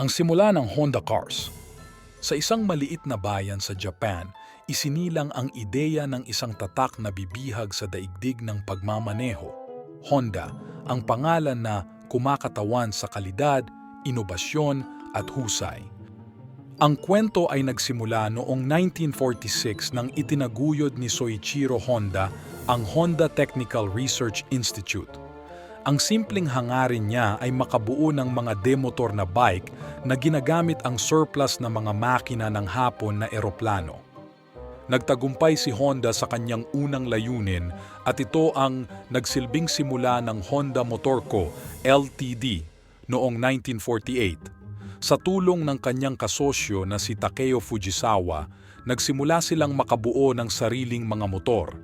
Ang simula ng Honda Cars. Sa isang maliit na bayan sa Japan, isinilang ang ideya ng isang tatak na bibihag sa daigdig ng pagmamaneho. Honda, ang pangalan na kumakatawan sa kalidad, inobasyon at husay. Ang kwento ay nagsimula noong 1946 nang itinaguyod ni Soichiro Honda ang Honda Technical Research Institute. Ang simpleng hangarin niya ay makabuo ng mga demotor na bike na ginagamit ang surplus na mga makina ng hapon na eroplano. Nagtagumpay si Honda sa kanyang unang layunin at ito ang nagsilbing simula ng Honda Motor Co. Ltd. noong 1948. Sa tulong ng kanyang kasosyo na si Takeo Fujisawa, nagsimula silang makabuo ng sariling mga motor.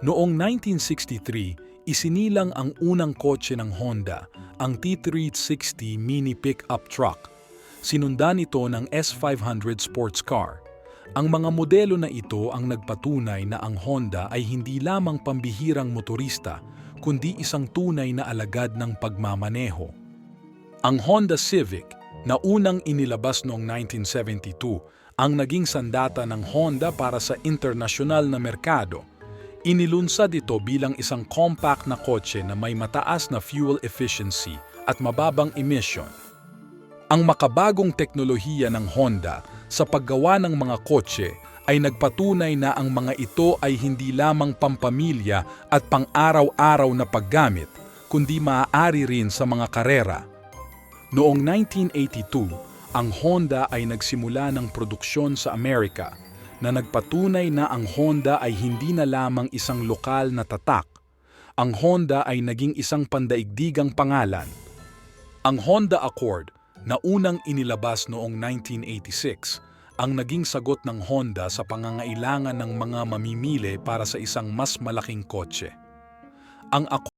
Noong 1963, isinilang ang unang kotse ng Honda, ang T360 mini pickup truck. Sinundan ito ng S500 sports car. Ang mga modelo na ito ang nagpatunay na ang Honda ay hindi lamang pambihirang motorista, kundi isang tunay na alagad ng pagmamaneho. Ang Honda Civic, na unang inilabas noong 1972, ang naging sandata ng Honda para sa internasyonal na merkado. Inilunsad ito bilang isang compact na kotse na may mataas na fuel efficiency at mababang emission. Ang makabagong teknolohiya ng Honda sa paggawa ng mga kotse ay nagpatunay na ang mga ito ay hindi lamang pampamilya at pang-araw-araw na paggamit, kundi maaari rin sa mga karera. Noong 1982, ang Honda ay nagsimula ng produksyon sa Amerika na nagpatunay na ang Honda ay hindi na lamang isang lokal na tatak. Ang Honda ay naging isang pandaigdigang pangalan. Ang Honda Accord na unang inilabas noong 1986 ang naging sagot ng Honda sa pangangailangan ng mga mamimili para sa isang mas malaking kotse. Ang Accord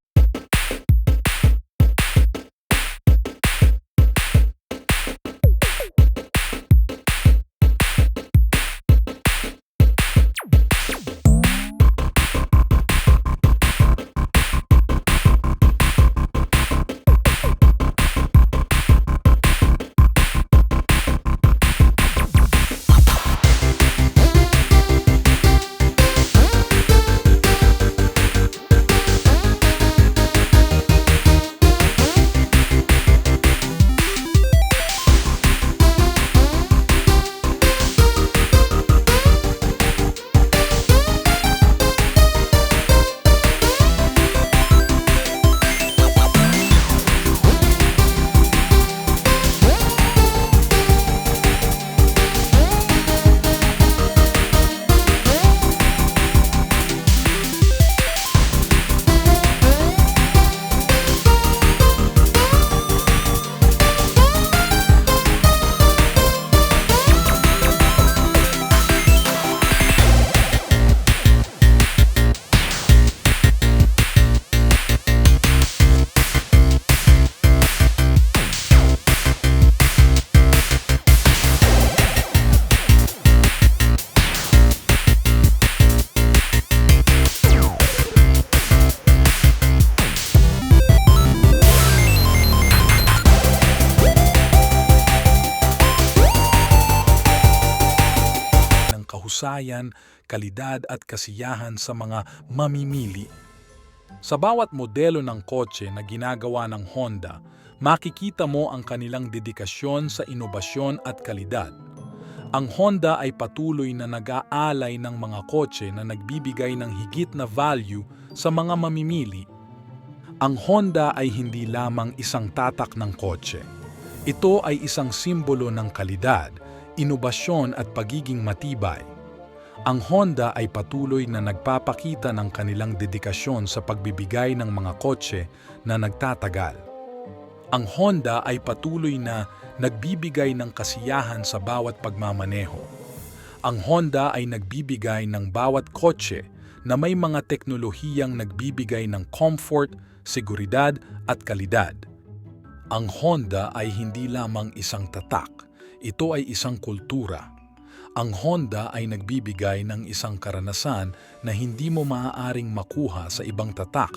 ng kahusayan, kalidad at kasiyahan sa mga mamimili. Sa bawat modelo ng kotse na ginagawa ng Honda, makikita mo ang kanilang dedikasyon sa inobasyon at kalidad. Ang Honda ay patuloy na nag-aalay ng mga kotse na nagbibigay ng higit na value sa mga mamimili. Ang Honda ay hindi lamang isang tatak ng kotse. Ito ay isang simbolo ng kalidad, inobasyon at pagiging matibay. Ang Honda ay patuloy na nagpapakita ng kanilang dedikasyon sa pagbibigay ng mga kotse na nagtatagal. Ang Honda ay patuloy na nagbibigay ng kasiyahan sa bawat pagmamaneho. Ang Honda ay nagbibigay ng bawat kotse na may mga teknolohiyang nagbibigay ng comfort, seguridad at kalidad. Ang Honda ay hindi lamang isang tatak, ito ay isang kultura. Ang Honda ay nagbibigay ng isang karanasan na hindi mo maaaring makuha sa ibang tatak.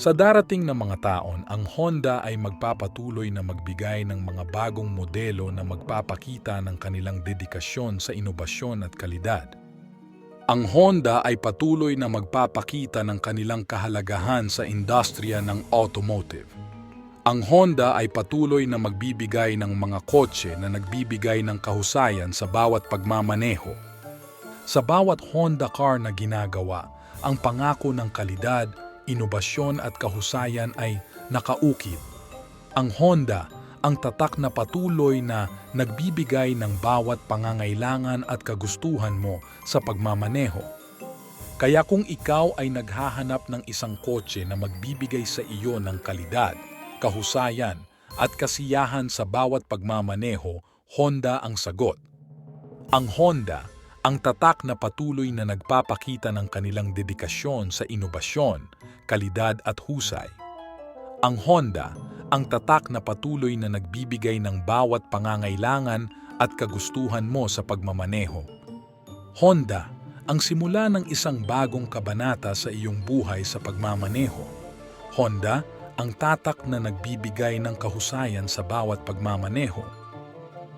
Sa darating na mga taon, ang Honda ay magpapatuloy na magbigay ng mga bagong modelo na magpapakita ng kanilang dedikasyon sa inobasyon at kalidad. Ang Honda ay patuloy na magpapakita ng kanilang kahalagahan sa industriya ng automotive. Ang Honda ay patuloy na magbibigay ng mga kotse na nagbibigay ng kahusayan sa bawat pagmamaneho. Sa bawat Honda car na ginagawa, ang pangako ng kalidad, inobasyon at kahusayan ay nakaukit. Ang Honda, ang tatak na patuloy na nagbibigay ng bawat pangangailangan at kagustuhan mo sa pagmamaneho. Kaya kung ikaw ay naghahanap ng isang kotse na magbibigay sa iyo ng kalidad, kahusayan at kasiyahan sa bawat pagmamaneho, Honda ang sagot. Ang Honda, ang tatak na patuloy na nagpapakita ng kanilang dedikasyon sa inobasyon, kalidad at husay. Ang Honda, ang tatak na patuloy na nagbibigay ng bawat pangangailangan at kagustuhan mo sa pagmamaneho. Honda, ang simula ng isang bagong kabanata sa iyong buhay sa pagmamaneho. Honda, ang tatak na nagbibigay ng kahusayan sa bawat pagmamaneho